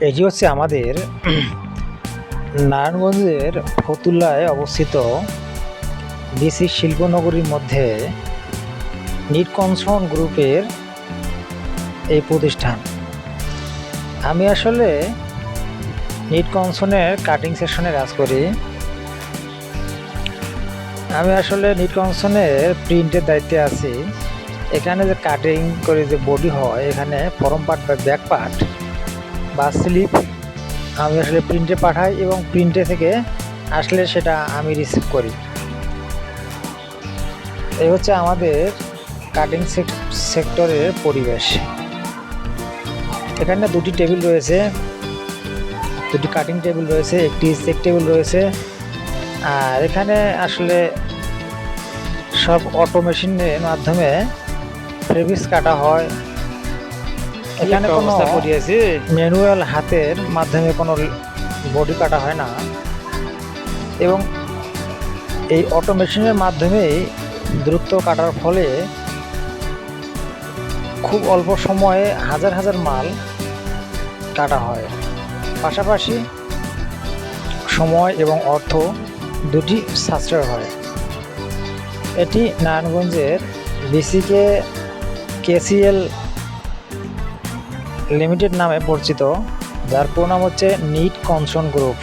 এটি হচ্ছে আমাদের নারায়ণগঞ্জের ফতুল্লায় অবস্থিত ডিসি শিল্পনগরীর মধ্যে নিট কনসন গ্রুপের এই প্রতিষ্ঠান। আমি আসলে নিট কনসনের কাটিং সেকশনে কাজ করি। আমি আসলে নিট কনসনের প্রিন্টের দায়িত্বে আছি। এখানে যে কাটিং করে যে বডি হয়, এখানে ফরম পার্ট বা ব্যাক পার্ট বা স্লিপ আমি আসলে প্রিন্টে পাঠাই এবং প্রিন্টে থেকে আসলে সেটা আমি রিসিভ করি। এই হচ্ছে আমাদের কাটিং সেক্টরের পরিবেশ। এখানে দুটি টেবিল রয়েছে। দুটি কাটিং টেবিল রয়েছে, একটি চেক টেবিল রয়েছে। আর এখানে আসলে সব অটো মেশিনের মাধ্যমে ফেব্রিক্স কাটা হয়। এখানে কোনো ম্যানুয়াল হাতের মাধ্যমে কোনো বডি কাটা হয় না। এবং এই অটো মেশিনের মাধ্যমেই দ্রুত কাটার ফলে খুব অল্প সময়ে হাজার হাজার মাল কাটা হয়। পাশাপাশি সময় এবং অর্থ দুটি সাশ্রয় হয়। এটি নারায়ণগঞ্জের বিসিকে কেসিএল লিমিটেড নামে পরিচিত যার পুরো নাম হচ্ছে নিট কনসন গ্রুপ।